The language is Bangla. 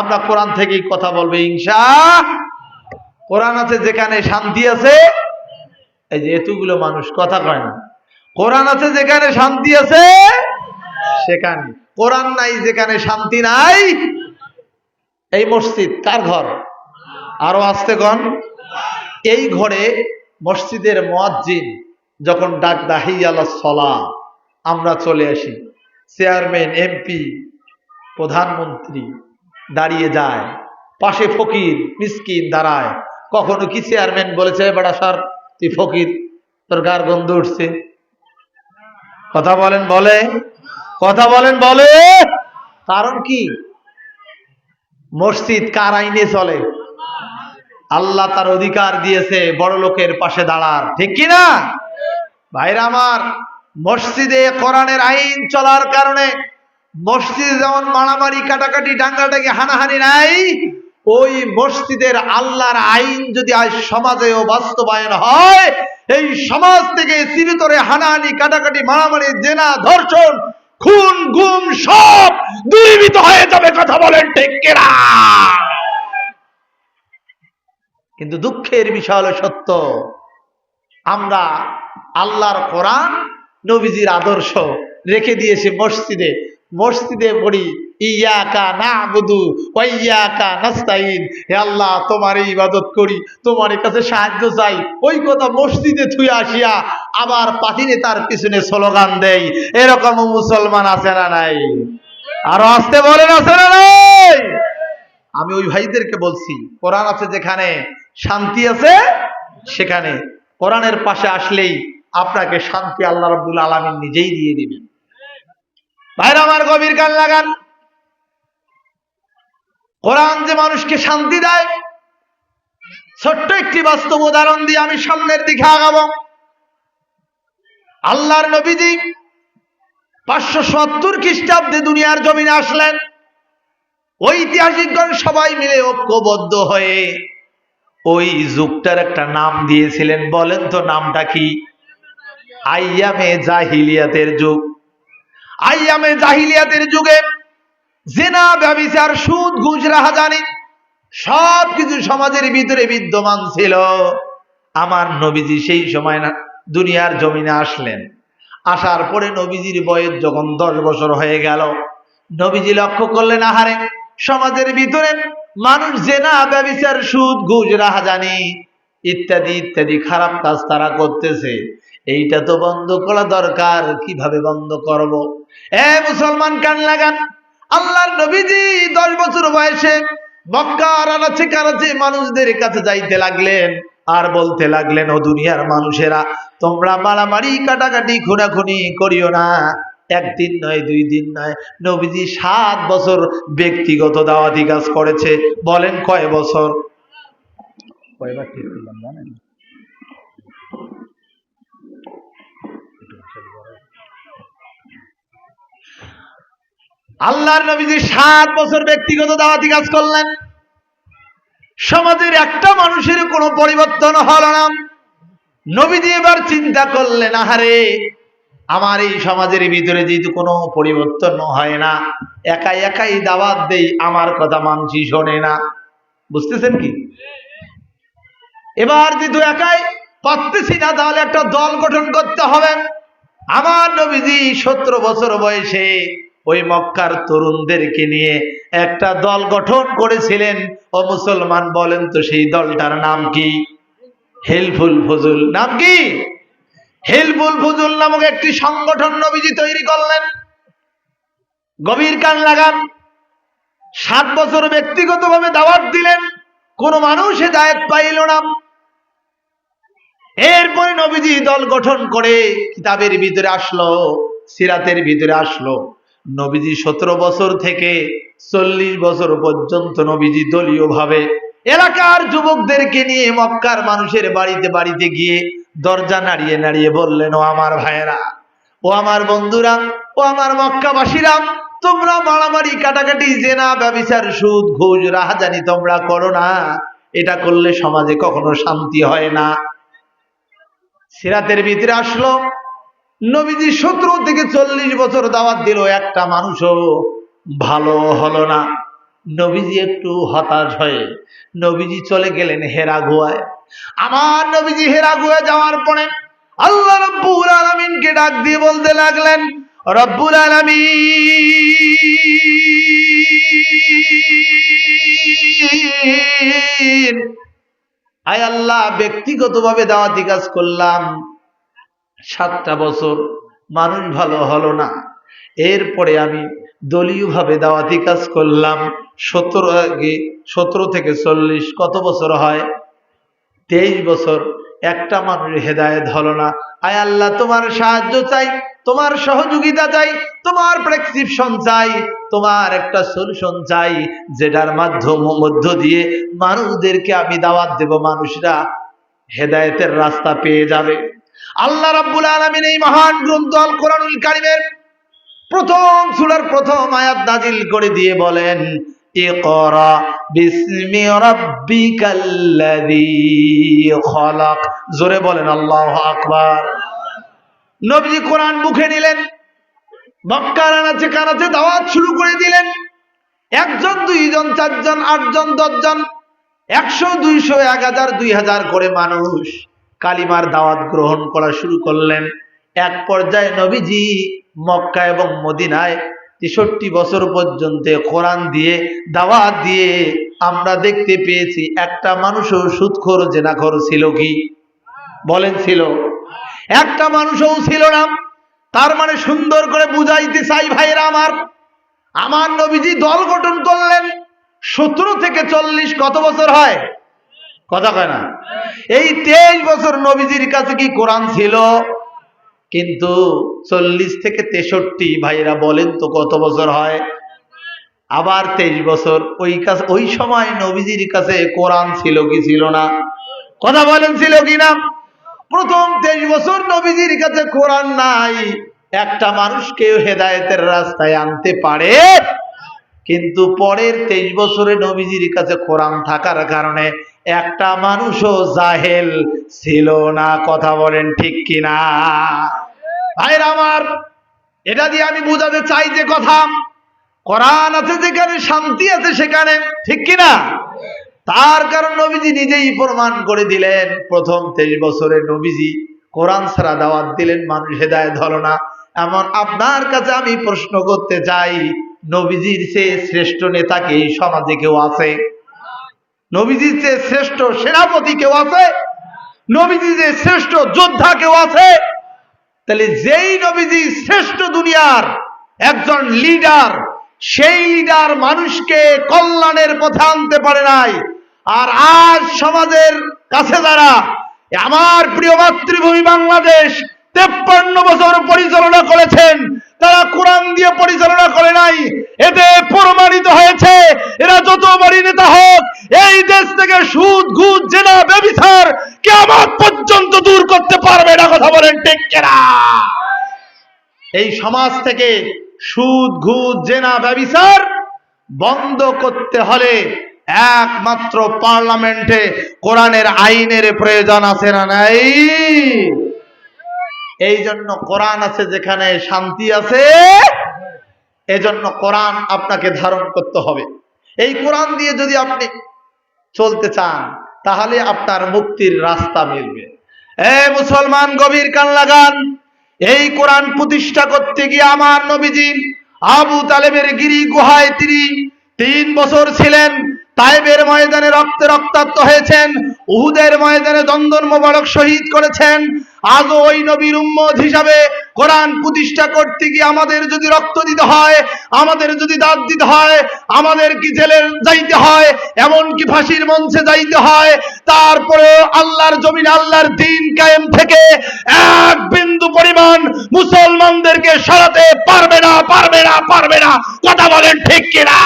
আমরা কোরআন থেকেই কথা বলব, ইনশা। কোরআন আছে যেখানে শান্তি আছে, এই যে এতগুলো মানুষ কথা কয় না। কোরআন আছে যেখানে শান্তি আছে, সেখানে। কোরআন নাই যেখানে শান্তি নাই, এই মসজিদ কার ঘর? আরও আসতে গন এই ঘরে মসজিদের মুয়াজ্জিন যখন ডাক দাহি আল্লাহ সলা আমরা চলে আসি। চেয়ারম্যান, এমপি, প্রধানমন্ত্রী দাঁড়িয়ে যায়। পাশে ফকির মিসকিন দাঁড়ায়। কখনো কি চেয়ারম্যান বলেছে বেড়া সর তুই ফকির, তোর গার গন্ধ উঠছে। কথা বলেন, বলে। কথা বলেন, বলে। কারণ কি? মসজিদ কার আইনে চলে? আল্লাহ তার অধিকার দিয়েছে, বড় লোকের পাশে দাঁড়ার। ঠিক কি না? ভাইরা আমার, মসজিদে কোরআনের আইন চলার কারণে মসজিদে যেমন মারামারি, কাটাকাটি ডাঙ্গাটাকি হানাহানি নাই, ওই মসজিদের আল্লাহর আইন যদি আজ সমাজেও বাস্তবায়ন হয়, এই সমাজ থেকে চিরতরে হানাহানি, কাটাকাটি, মারামারি, জেনা, ধর্ষণ, খুন, গুম সব দূরীভূত হয়ে যাবে, কথা বলেন কিনা? কিন্তু দুঃখের বিষয় হলো সত্য, আমরা আল্লাহর কোরআন নবীজির আদর্শ রেখে দিয়েছি মসজিদে। মসজিদে পড়ি, ইয়াকা ওয়াইয়াকা নাস্তাইন হে আল্লাহ ইবাদত করি, তোমার কাছে সাহায্য চাই। ওই কথা মসজিদে আসিয়া আবার তার পিছনে স্লোগান এরকম মুসলমান আছে না নাই? আরও আসতে বলেন, আছে না নাই? আমি ওই ভাইদেরকে বলছি, কোরআন আছে যেখানে, শান্তি আছে সেখানে। কোরআনের পাশে আসলেই আপনাকে শান্তি আল্লাহ রব্বুল আলমিন নিজেই দিয়ে দিবেন। ভাইরা, আমার গভীর গান লাগান। কোরআন যে মানুষকে শান্তি দেয়, ছোট্ট একটি বাস্তব উদাহরণ দিয়ে আমি সামনের দিকে আগাবো। আল্লাহর নবীজি পাঁচশো সত্তর খ্রিস্টাব্দে দুনিয়ার জমিনে আসলেন। ঐতিহাসিকগণ সবাই মিলে ঐক্যবদ্ধ হয়ে ওই যুগটার একটা নাম দিয়েছিলেন। বলেন তো নামটা কি? আইয়ামে জাহিলিয়াতের যুগ। আইয়ামে জাহিলিয়াতের যুগে জেনা, ব্যবিচার, সুদ, ঘুষ, রাহাজানি সব কিছু সমাজের ভিতরে বিদ্যমান ছিল। আমার নবীজি সেই সময় না দুনিয়ার জমিনে আসলেন। আসার পরে নবীজির বয়স যখন দশ বছর হয়ে গেল, নবীজি লক্ষ্য করলেন, আহারে, সমাজের ভিতরে মানুষ জেনা, ব্যবিচার, সুদ, ঘুষ, রাহাজানি ইত্যাদি ইত্যাদি খারাপ কাজ তারা করতেছে। এইটা তো বন্ধ করা দরকার। কীভাবে বন্ধ করব। এ মুসলমান লাগান। আল্লাহর নবীজি দশ বছর বয়সে মক্কার মানুষদের কাছে যাইতে লাগলেন আর বলতে লাগলেন, ও দুনিয়ার মানুষেরা, তোমরা মারামারি, কাটাকাটি, খুনাখুনি করিও না। একদিন নয়, দুই দিন নয়। নবীজি সাত বছর ব্যক্তিগত দাওয়াতি কাজ করেছে। বলেন কয় বছর? কয়বার জানেন? আল্লাহর নবীজি সাত বছর ব্যক্তিগত দাওয়াতি কাজ করলেন, সমাজের একটা মানুষের কোনো পরিবর্তন হলো না। নবীজি এবার চিন্তা করলেন, আহারে, আমার এই সমাজের ভিতরে যেহেতু কোনো পরিবর্তন হয় না, একাই একাই দাওয়াত দেই, আমার কথা মানছি, শোনে না। বুঝতেছেন কি? এবার যেহেতু একাই পারতেছি না, তাহলে একটা দল গঠন করতে হবে। আমার নবীজি সতেরো বছর বয়সে ওই মক্কার তরুণদেরকে নিয়ে একটা দল গঠন করেছিলেন। ও মুসলমান বলেন তো সেই দলটার নাম কি? হেলফুল ফজুল। নাম কি? হেলফুল ফজুল নামক একটি সংগঠন নবীজি তৈরি করলেন। গভীর কান লাগান। সাত বছর ব্যক্তিগতভাবে দাওয়াত দিলেন। কোন মানুষ হেদায়ত পাইল না। এরপরে নবীজি দল গঠন করে কিতাবের ভিতরে আসলো, সিরাতের ভিতরে আসলো। নবীজি সতেরো বছর থেকে চল্লিশ বছর পর্যন্ত নবীজি দলীয় ভাবে এলাকার যুবকদেরকে নিয়ে মক্কার মানুষের বাড়িতে বাড়িতে গিয়ে দরজা নাড়িয়ে নাড়িয়ে বললেন, ও আমার ভাইয়েরা, ও আমার বন্ধুরা, ও আমার মক্কাবাসীরা, তোমরা মারামারি, কাটাকাটি, জেনা, ব্যবিচার, সুদ, ঘুষ, রাহাজানি তোমরা করো না। এটা করলে সমাজে কখনো শান্তি হয় না। সিরাতের ভিতরে আসলো নবীজি সতেরো থেকে চল্লিশ বছর দাওয়াত দিল, একটা মানুষও ভালো হলো না। নবীজি একটু হতাশ হয়ে নবীজি চলে গেলেন হেরা গুয়ায় আমার নবীজি হেরা গুয়ায় যাওয়ার পরে আল্লাহ রব্বুল আলমিনকে ডাক দিয়ে বলতে লাগলেন, রব্বুল আলমিন, আয় আল্লাহ, ব্যক্তিগতভাবে দাওয়াতি কাজ করলাম। সাতটা বছর মানুষ ভালো হলো না। এরপরে আমি দলীয়ভাবে দাওয়াতি কাজ করলাম। সতেরো আগে, সতেরো থেকে চল্লিশ কত বছর হয়? তেইশ বছর। একটা মানুষ হেদায়ত হলো না। আয় আল্লাহ, তোমার সাহায্য চাই, তোমার সহযোগিতা চাই, তোমার প্রেসক্রিপশন চাই, তোমার একটা সলিউশন চাই, যেটার মাধ্যম মধ্য দিয়ে মানুষদেরকে আমি দাওয়াত দেব। মানুষরা হেদায়েতের রাস্তা পেয়ে যাবে। আল্লাহ রাব্বুল আলামিন এই মহান গ্রন্থ আল কোরআনুল কারিমের প্রথম সূরার প্রথম আয়াত নাজিল করে দিয়ে বলেন, ইকরা বিসমি রাব্বিকাল্লাযী খলাক। জোরে বলেন, আল্লাহু আকবার। নবীজি কোরআন মুখে নিলেন, মক্কার আনাচে কানাচে দাওয়াত শুরু করে দিলেন। একজন, দুইজন, চারজন, আটজন, দশজন, একশো, দুইশো, এক হাজার, দুই হাজার করে মানুষ কালিমার দাওয়াত গ্রহণ করা শুরু করলেন। এক পর্যায়ে নবীজি মক্কা এবং মদিনায় তেষট্টি বছর পর্যন্ত কোরআন দিয়ে, দাওয়াত দিয়ে আমরা দেখতে পেয়েছি, একটা মানুষও সুদখোর, জেনাখোর ছিল কি? বলেন ছিল। একটা মানুষও ছিল না। তার মানে সুন্দর করে বুঝাইতে চাই ভাইরা আমার। আমার নবীজি দল গঠন করলেন। সতেরো থেকে চল্লিশ কত বছর হয়? কথা কয় না? এই তেইশ বছর নবীজির কাছে কি কোরআন ছিল? কিন্তু চল্লিশ থেকে তেষট্টি ভাইরা বলেন তো কত বছর হয়? আবার তেইশ বছর, ওই কাছে, ওই সময় নবীজির কাছে কোরআন ছিল কি ছিল না? কথা বলেন, ছিল কি না? প্রথম তেইশ বছর নবীজির কাছে কোরআন নাই। একটা মানুষকে হেদায়েতের রাস্তায় আনতে পারে, কিন্তু পরের তেইশ বছরে নবীজির কাছে কোরআন থাকার কারণে একটা মানুষও জাহেল ছিল না, কথা বলেন ঠিক কিনা? ভাইরা আমার, এটা দিয়ে আমি বোঝাতে চাই যে কথা, কোরআন আছে যেখানে, শান্তি আছে সেখানে, ঠিক কিনা? তার কারণ নবীজি নিজেই প্রমাণ করে দিলেন, প্রথম তেইশ বছরে নবীজি কোরআন ছাড়া দাওয়াত দিলেন, মানুষ হেদায়ত হলো না। এমন আপনার কাছে আমি প্রশ্ন করতে চাই, নবীজির চেয়ে শ্রেষ্ঠ নেতা সমাজে কেউ আছে? নবীজির চেয়ে শ্রেষ্ঠ সেনাপতি কেউ আছে? নবীজির চেয়ে শ্রেষ্ঠ যোদ্ধা কেউ আছে? তাহলে যেই নবীজি শ্রেষ্ঠ দুনিয়ার একজন লিডার সেই লিডার মানুষকে কল্যাণের পথে আনতে পারে নাই। আর আজ সমাজের কাছে যারা আমার প্রিয় মাতৃভূমি বাংলাদেশ, তেপ্পান্ন বছর পরিচালনা করেছেন তারা কোরআন দিয়ে পরিচালনা করে নাই। এতে প্রমাণিত হয়েছে, এরা যত বড় নেতা হোক, এই দেশ থেকে সুদ, ঘুষ, জেনা, ব্যবিচার কেমন পর্যন্ত দূর করতে পারবে না, কথা বলেন কেনা? এই সমাজ থেকে সুদ, ঘুষ, জেনা, ব্যবিচার বন্ধ করতে হলে একমাত্র পার্লামেন্টে কোরআনের আইনের প্রয়োজন আছে না নাই? এই জন্য কোরআন আছে যেখানে শান্তি আছে, এজন্য কোরআন আপনাকে ধারণ করতে হবে। এই কোরআন দিয়ে যদি আপনি চলতে চান, তাহলে আপনার মুক্তির রাস্তা মিলবে। মুসলমান, গভীর কান লাগান। এই কোরআন প্রতিষ্ঠা করতে গিয়ে আমার নবীজি আবু তালেবের গিরি গুহায় তিনি তিন বছর ছিলেন, তাইবের ময়দানে রক্তে রক্তাক্ত হয়েছেন, উহুদের ময়দানে দন্দন মোবারক শহীদ করেছেন আজও ওই নবীর উম্মত হিসাবে কোরআন প্রতিষ্ঠা করতে গিয়ে আমাদের যদি রক্ত দিতে হয়, আমাদের যদি দাঁত দিতে হয়, আমাদের কি জেলে যাইতে হয় এমন কি ফাঁসির মঞ্চে যাইতে হয়, তারপরে আল্লাহর জমিন, আল্লাহর দিন কায়েম থেকে এক বিন্দু পরিমাণ মুসলমানদেরকে সরাতে পারবে না পারবে না পারবে না। কথা বলেন ঠিক কিনা?